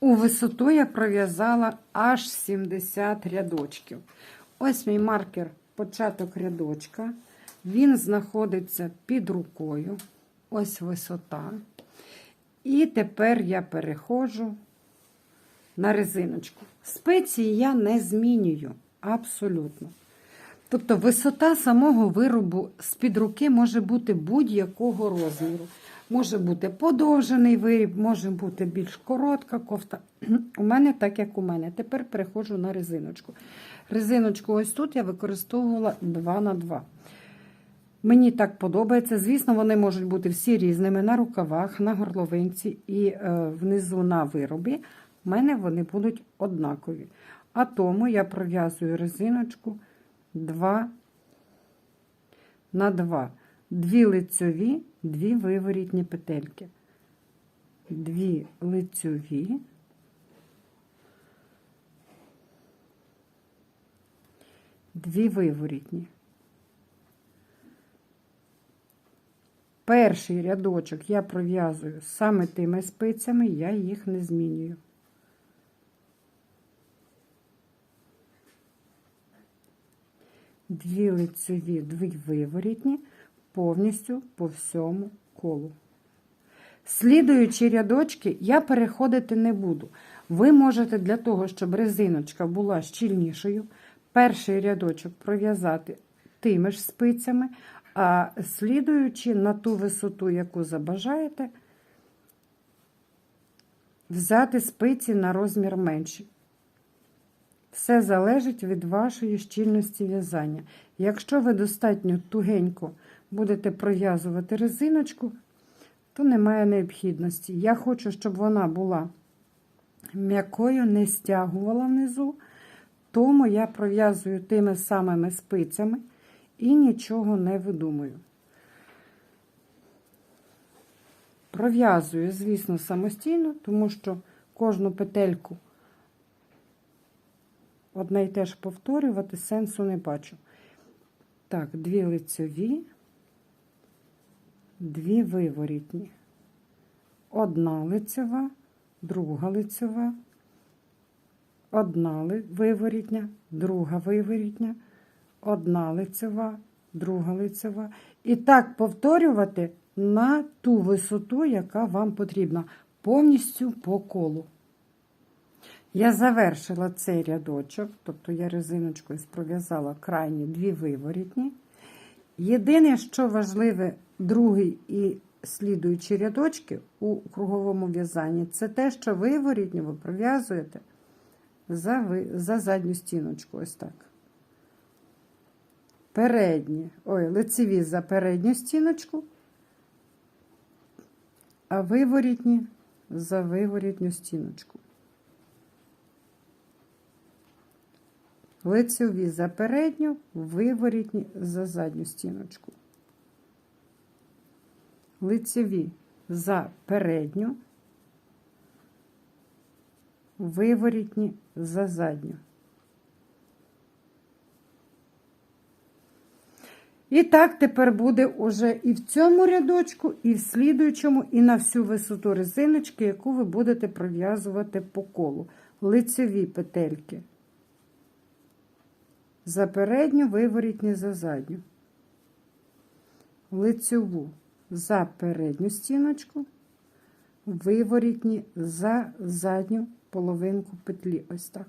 У висоту я пров'язала аж 70 рядочків. Ось мій маркер початок рядочка. Він знаходиться під рукою. Ось висота. І тепер я переходжу на резиночку. Спеції я не змінюю абсолютно. Тобто висота самого виробу з-під руки може бути будь-якого розміру. Може бути подовжений виріб, може бути більш коротка кофта. У мене так, як у мене. Тепер переходжу на резиночку. Резиночку ось тут я використовувала 2 на 2. Мені так подобається. Звісно, вони можуть бути всі різними на рукавах, на горловинці і е, внизу на виробі. У мене вони будуть однакові. А тому я пров'язую резиночку 2 на 2. Дві лицьові, дві виворітні петельки. Дві лицьові. Дві виворітні. Перший рядочок я пров'язую саме тими спицями, я їх не змінюю. Дві лицеві, дві виворітні, повністю по всьому колу. Слідуючі рядочки я переходити не буду. Ви можете для того, щоб резиночка була щільнішою, перший рядочок пров'язати тими ж спицями, а слідуючи на ту висоту, яку забажаєте, взяти спиці на розмір менший. Все залежить від вашої щільності в'язання. Якщо ви достатньо тугенько будете пров'язувати резиночку, то немає необхідності. Я хочу, щоб вона була м'якою, не стягувала внизу, тому я пров'язую тими самими спицями і нічого не видумую. Пров'язую, звісно, самостійно, тому що кожну петельку одне й те ж повторювати сенсу не бачу. Так, дві лицеві, дві виворітні. Одна лицева, друга лицева, одна виворітня, друга виворітня, одна лицева, друга лицева. І так повторювати на ту висоту, яка вам потрібна, повністю по колу. Я завершила цей рядочок, тобто я резиночкою пров'язала крайні дві виворітні. Єдине, що важливе, другий і слідуючі рядочки у круговому в'язанні, це те, що ви пров'язуєте за, за задню стіночку. Ось так. Передні, ой, лицеві за передню стіночку, а виворітні за виворітню стіночку. лицеві за передню, виворітні за задню стіночку. Лицеві за передню, виворітні за задню. І так тепер буде уже і в цьому рядочку, і в слідуючому, і на всю висоту резиночки, яку ви будете пров'язувати по колу. Лицеві петельки за передню виворітні за задню, лицьову за передню стіночку, виворітні за задню половинку петлі. Ось так.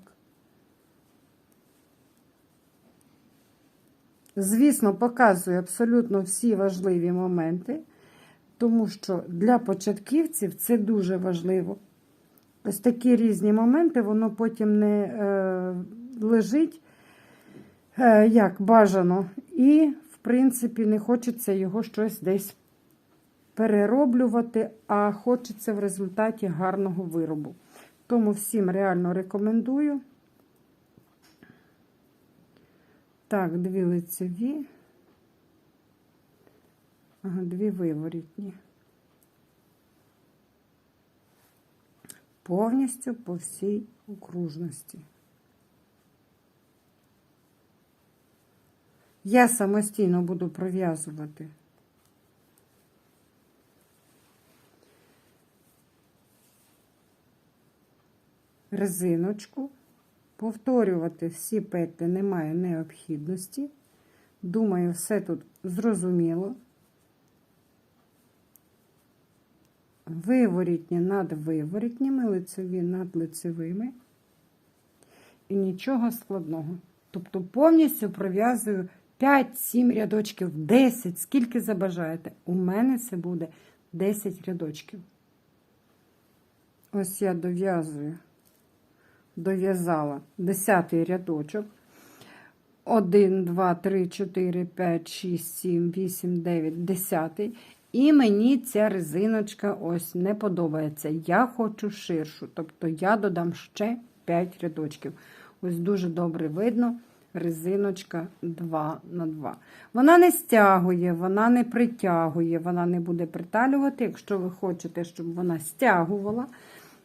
Звісно, показую абсолютно всі важливі моменти, тому що для початківців це дуже важливо. Ось такі різні моменти, воно потім не е, лежить Е, як бажано. І, в принципі, не хочеться його щось десь перероблювати, а хочеться в результаті гарного виробу. Тому всім реально рекомендую. Так, дві лицеві, ага, дві виворітні. Повністю по всій окружності. Я самостійно буду пров'язувати. Резиночку. Повторювати всі петлі немає необхідності. Думаю, все тут зрозуміло. Виворітні над виворітніми, лицеві над лицевими. І нічого складного. Тобто повністю пров'язую 5-7 рядочків, 10, скільки забажаєте. У мене це буде 10 рядочків. Ось я дов'язую, дов'язала 10 рядочок. 1, 2, 3, 4, 5, 6, 7, 8, 9, 10. І мені ця резиночка ось не подобається. Я хочу ширшу. Тобто я додам ще 5 рядочків. Ось дуже добре видно. Резиночка 2 на 2. Вона не стягує, вона не притягує, вона не буде приталювати. Якщо ви хочете, щоб вона стягувала,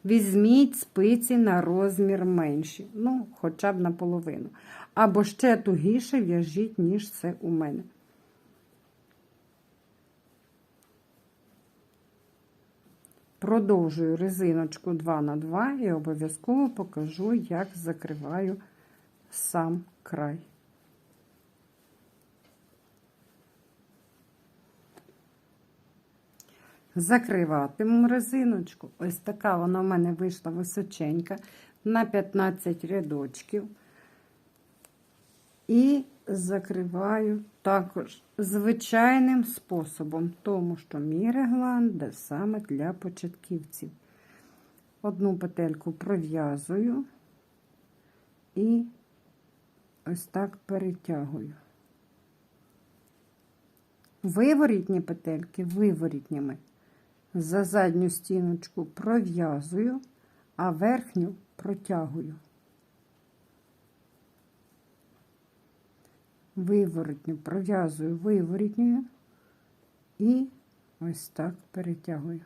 візьміть спиці на розмір менші. Ну, хоча б наполовину. Або ще тугіше в'яжіть, ніж це у мене. Продовжую резиночку 2 на 2 і обов'язково покажу, як закриваю сам край. Закриватиму резиночку. Ось така вона в мене вийшла височенька на 15 рядочків. І закриваю також звичайним способом, тому що мій реглан де саме для початківців. Одну петельку пров'язую і ось так перетягую. Виворітні петельки виворітніми. За задню стіночку пров'язую, а верхню протягую. Виворотню пров'язую виворітньою і ось так перетягую.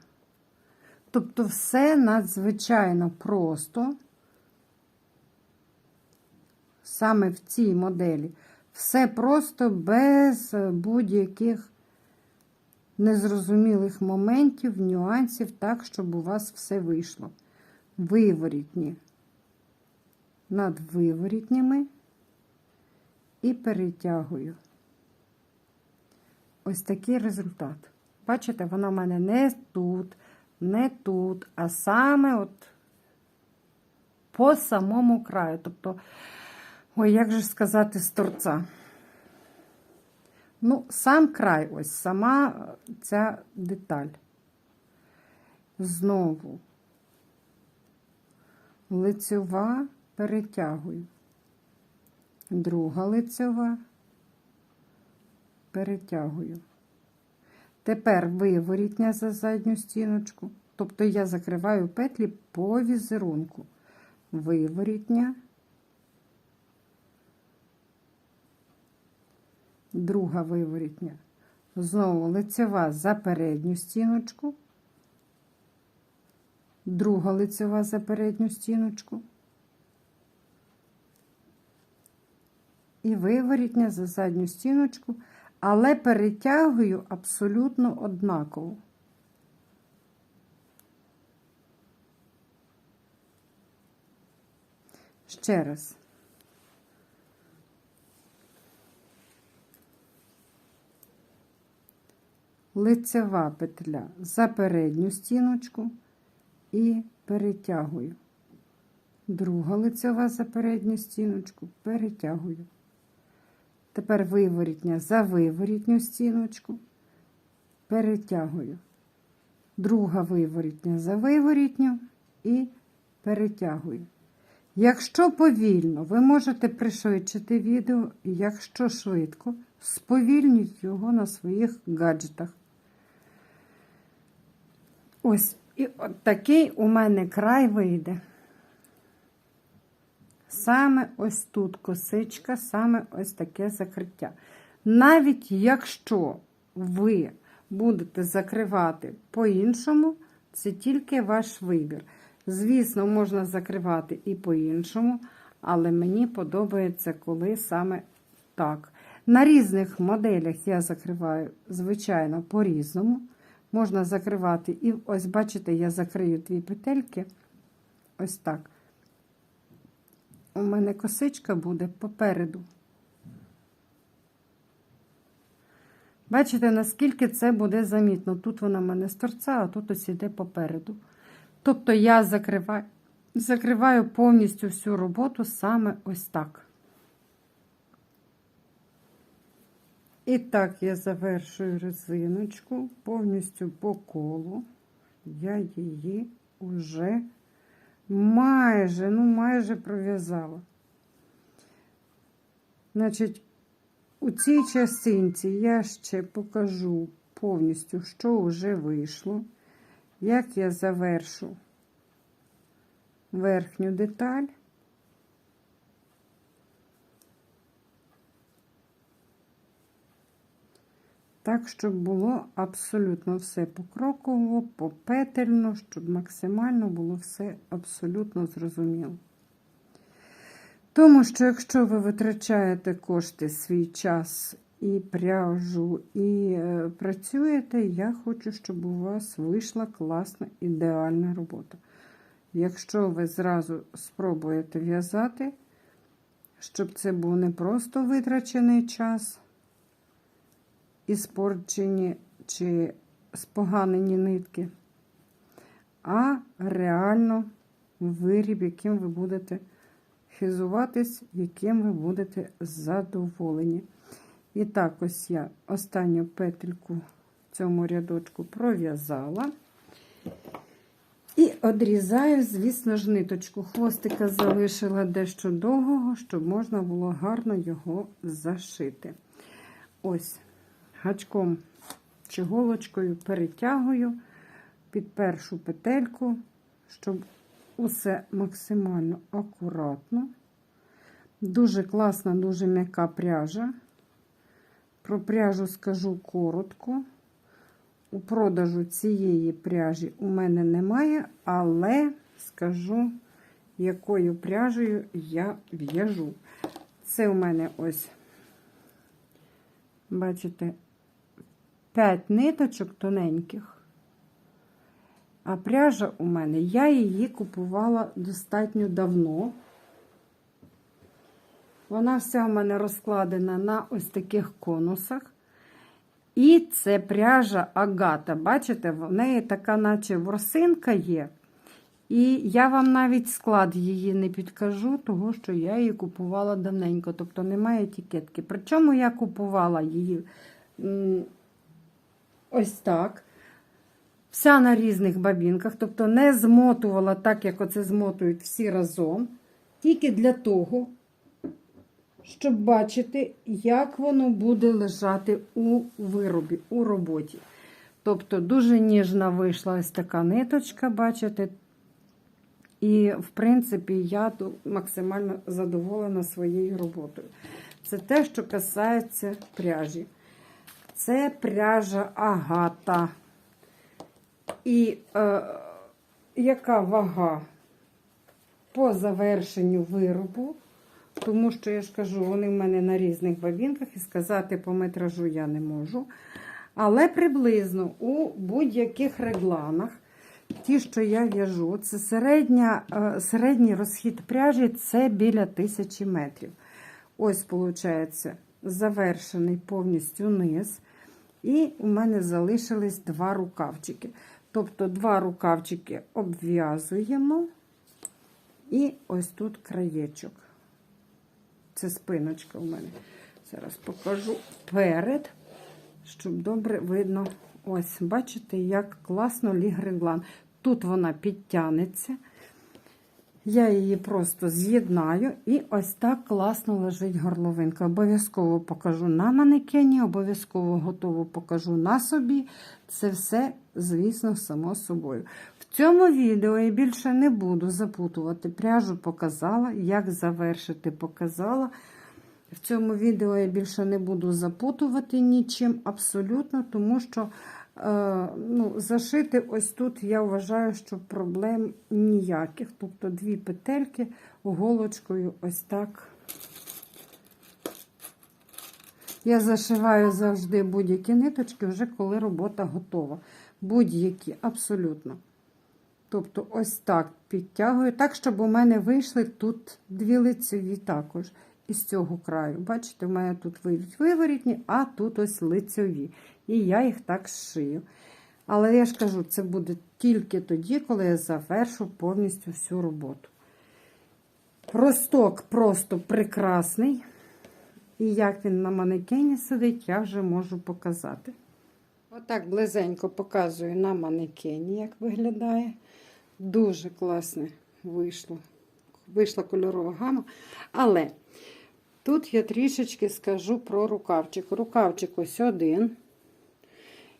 Тобто все надзвичайно просто, саме в цій моделі, все просто без будь-яких незрозумілих моментів, нюансів, так, щоб у вас все вийшло. Виворітні над виворітніми і перетягую. Ось такий результат. Бачите, вона в мене не тут, не тут, а саме от по самому краю. Тобто, ой, як же сказати, з торця. Ну, сам край, ось сама ця деталь. Знову лицьова перетягую. Друга лицьова перетягую. Тепер виворітня за задню стіночку. Тобто я закриваю петлі по візерунку. Виворітня. Друга виворітня. Знову лицева за передню стіночку. Друга лицева за передню стіночку. І виворітня за задню стіночку, але перетягую абсолютно однаково. Ще раз. Лицева петля за передню стіночку і перетягую. Друга лицева за передню стіночку, перетягую. Тепер виворітня за виворітню стіночку, перетягую. Друга виворітня за виворітню і перетягую. Якщо повільно, ви можете пришвидшити відео, якщо швидко, сповільніть його на своїх гаджетах. Ось і от такий у мене край вийде. Саме ось тут косичка, саме ось таке закриття. Навіть якщо ви будете закривати по-іншому, це тільки ваш вибір. Звісно, можна закривати і по-іншому, але мені подобається, коли саме так. На різних моделях я закриваю, звичайно, по-різному. Можна закривати, і ось, бачите, я закрию дві петельки, ось так. у мене косичка буде попереду. Бачите, наскільки це буде замітно. Тут вона в мене з торця, а тут ось іде попереду. Тобто я закриваю, закриваю повністю всю роботу саме ось так. І так я завершую резиночку повністю по колу. Я її вже майже, ну майже пров'язала. Значить, у цій частинці я ще покажу повністю, що вже вийшло, як я завершу верхню деталь. Так, щоб було абсолютно все покроково, попетельно, щоб максимально було все абсолютно зрозуміло. Тому що, якщо ви витрачаєте кошти, свій час і пряжу, і е, працюєте, я хочу, щоб у вас вийшла класна, ідеальна робота. Якщо ви зразу спробуєте в'язати, щоб це був не просто витрачений час, іспорчені чи споганені нитки, а реально виріб, яким ви будете хизуватись, яким ви будете задоволені. І так, ось я останню петельку в цьому рядочку пров'язала. І одрізаю, звісно ж, ниточку. Хвостика залишила дещо довгого, щоб можна було гарно його зашити. Ось гачком чи голочкою перетягую під першу петельку, щоб усе максимально акуратно. Дуже класна, дуже м'яка пряжа. Про пряжу скажу коротко. У продажу цієї пряжі у мене немає, але скажу, якою пряжею я в'яжу. Це у мене ось, бачите, 5 ниточок тоненьких. А пряжа у мене, я її купувала достатньо давно. Вона вся у мене розкладена на ось таких конусах. І це пряжа агата. Бачите, в неї така, наче ворсинка є. І я вам навіть склад її не підкажу, тому що я її купувала давненько, тобто немає етикетки. Причому я купувала її ось так. Вся на різних бабінках, тобто не змотувала так, як оце змотують всі разом. Тільки для того, щоб бачити, як воно буде лежати у виробі, у роботі. Тобто, дуже ніжна вийшла ось така ниточка, бачите. І, в принципі, я максимально задоволена своєю роботою. Це те, що касається пряжі. Це пряжа агата. І е, яка вага по завершенню виробу? Тому що, я ж кажу, вони в мене на різних бабінках і сказати по метражу я не можу. Але приблизно у будь-яких регланах, ті, що я в'яжу, це середня, е, середній розхід пряжі це біля тисячі метрів. Ось, виходить, завершений повністю низ. І у мене залишились два рукавчики. Тобто, два рукавчики обв'язуємо, і ось тут краєчок. Це спиночка у мене. Зараз покажу перед, щоб добре видно. Ось, бачите, як класно ліг реглан. Тут вона підтягнеться. Я її просто з'єднаю, і ось так класно лежить горловинка. Обов'язково покажу на манекені, обов'язково готово покажу на собі. Це все, звісно, само собою. В цьому відео я більше не буду запутувати. Пряжу показала, як завершити, показала. В цьому відео я більше не буду запутувати нічим абсолютно, тому що ну, зашити ось тут я вважаю, що проблем ніяких. Тобто дві петельки голочкою ось так. Я зашиваю завжди будь-які ниточки, вже коли робота готова. Будь-які, абсолютно. Тобто ось так підтягую, так, щоб у мене вийшли тут дві лицеві також із цього краю. Бачите, у мене тут вийдуть виворітні, а тут ось лицеві. І я їх так зшию. Але я ж кажу, це буде тільки тоді, коли я завершу повністю всю роботу. Росток просто прекрасний. І як він на манекені сидить, я вже можу показати. Отак близенько показую на манекені, як виглядає. Дуже класне вийшло. Вийшла кольорова гама. Але тут я трішечки скажу про рукавчик. Рукавчик ось один.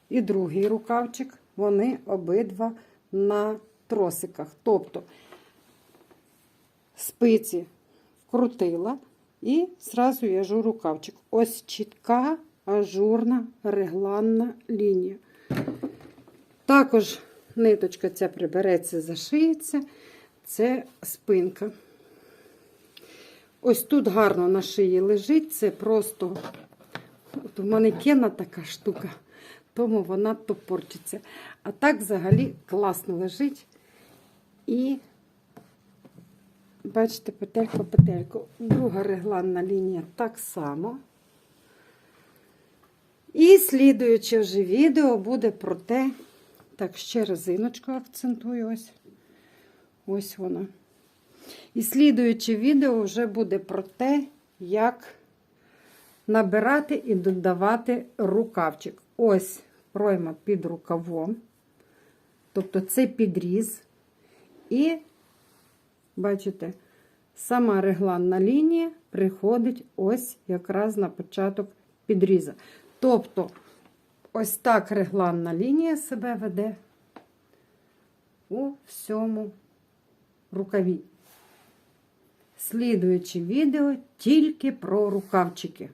І другий рукавчик, вони обидва на тросиках. Тобто спиці вкрутила і зразу в'яжу рукавчик. Ось чітка, ажурна, регланна лінія. Також ниточка ця прибереться, зашиється. Це спинка. Ось тут гарно на шиї лежить. Це просто от у манекена така штука, тому вона то порчиться. А так взагалі класно лежить. І бачите, петелька петельку. Друга регланна лінія так само. І слідуюче вже відео буде про те, так, ще резиночку акцентую ось. Ось вона. І слідуюче відео вже буде про те, як набирати і додавати рукавчик. Ось пройма під рукавом. Тобто це підріз. І, бачите, сама регланна лінія приходить ось якраз на початок підріза. Тобто, ось так регланна лінія себе веде у всьому рукаві. Слідуюче відео тільки про рукавчики.